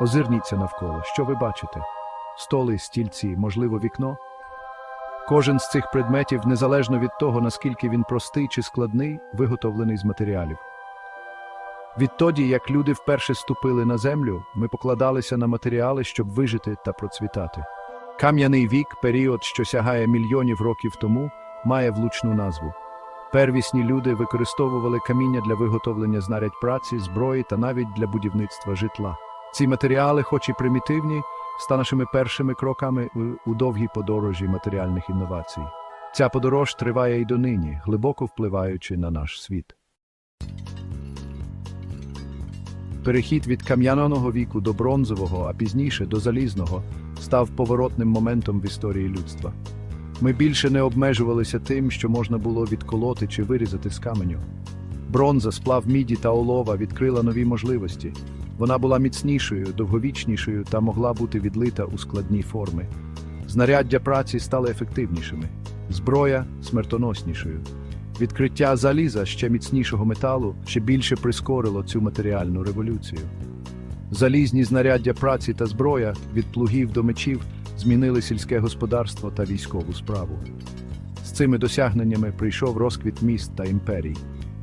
Озирніться навколо. Що ви бачите? Столи, стільці, можливо, вікно? Кожен з цих предметів, незалежно від того, наскільки він простий чи складний, виготовлений з матеріалів. Відтоді, як люди вперше ступили на землю, ми покладалися на матеріали, щоб вижити та процвітати. Кам'яний вік, період, що сягає мільйонів років тому, має влучну назву. Первісні люди використовували каміння для виготовлення знарядь праці, зброї та навіть для будівництва житла. Ці матеріали, хоч і примітивні, ста нашими першими кроками у- довгій подорожі матеріальних інновацій. Ця подорож триває й донині, глибоко впливаючи на наш світ. Перехід від кам'яного віку до бронзового, а пізніше до залізного, став поворотним моментом в історії людства. Ми більше не обмежувалися тим, що можна було відколоти чи вирізати з каменю. Бронза, сплав міді та олова відкрила нові можливості. Вона була міцнішою, довговічнішою та могла бути відлита у складні форми. Знаряддя праці стали ефективнішими, зброя смертоноснішою. Відкриття заліза ще міцнішого металу ще більше прискорило цю матеріальну революцію. Залізні знаряддя праці та зброя від плугів до мечів змінили сільське господарство та військову справу. З цими досягненнями прийшов розквіт міст та імперій.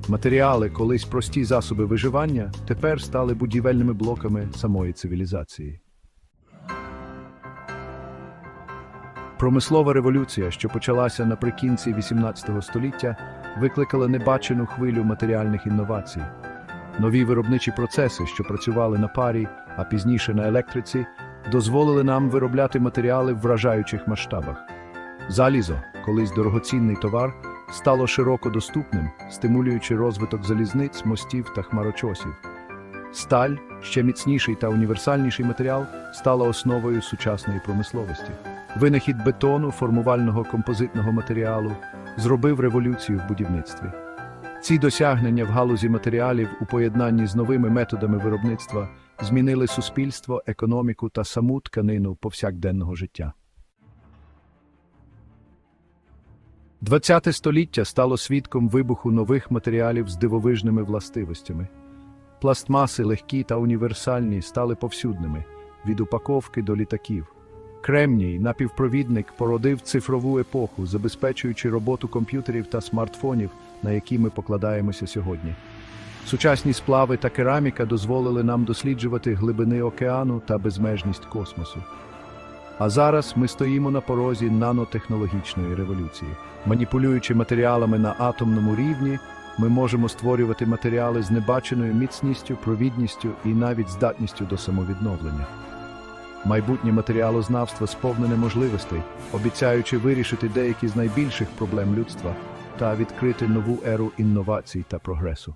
Матеріали, колись прості засоби виживання, тепер стали будівельними блоками самої цивілізації. Промислова революція, що почалася наприкінці XVIII століття, викликала небачену хвилю матеріальних інновацій. Нові виробничі процеси, що працювали на парі, а пізніше на електриці, дозволили нам виробляти матеріали в вражаючих масштабах. Залізо, колись дорогоцінний товар, стало широко доступним, стимулюючи розвиток залізниць, мостів та хмарочосів. Сталь, ще міцніший та універсальніший матеріал, стала основою сучасної промисловості. Винахід бетону, формувального композитного матеріалу, зробив революцію в будівництві. Ці досягнення в галузі матеріалів у поєднанні з новими методами виробництва змінили суспільство, економіку та саму тканину повсякденного життя. ХХ століття стало свідком вибуху нових матеріалів з дивовижними властивостями. Пластмаси, легкі та універсальні, стали повсюдними від упаковки до літаків. Кремній, напівпровідник, породив цифрову епоху, забезпечуючи роботу комп'ютерів та смартфонів, на які ми покладаємося сьогодні. Сучасні сплави та кераміка дозволили нам досліджувати глибини океану та безмежність космосу. А зараз ми стоїмо на порозі нанотехнологічної революції. Маніпулюючи матеріалами на атомному рівні, ми можемо створювати матеріали з небаченою міцністю, провідністю і навіть здатністю до самовідновлення. Майбутнє матеріалознавство сповнене можливостей, обіцяючи вирішити деякі з найбільших проблем людства та відкрити нову еру інновацій та прогресу.